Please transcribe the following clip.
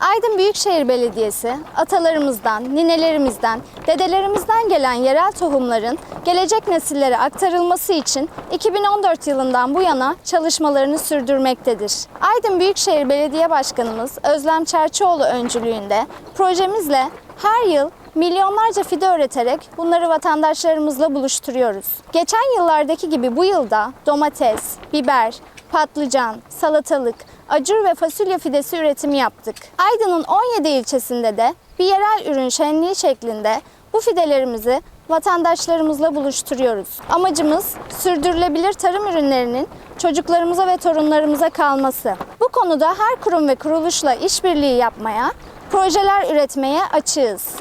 Aydın Büyükşehir Belediyesi atalarımızdan, ninelerimizden, dedelerimizden gelen yerel tohumların gelecek nesillere aktarılması için 2014 yılından bu yana çalışmalarını sürdürmektedir. Aydın Büyükşehir Belediye Başkanımız Özlem Çerçioğlu öncülüğünde projemizle her yıl milyonlarca fide üreterek bunları vatandaşlarımızla buluşturuyoruz. Geçen yıllardaki gibi bu yılda domates, biber, patlıcan, salatalık, acur ve fasulye fidesi üretimi yaptık. Aydın'ın 17 ilçesinde de bir yerel ürün şenliği şeklinde bu fidelerimizi vatandaşlarımızla buluşturuyoruz. Amacımız sürdürülebilir tarım ürünlerinin çocuklarımıza ve torunlarımıza kalması. Bu konuda her kurum ve kuruluşla işbirliği yapmaya, projeler üretmeye açığız.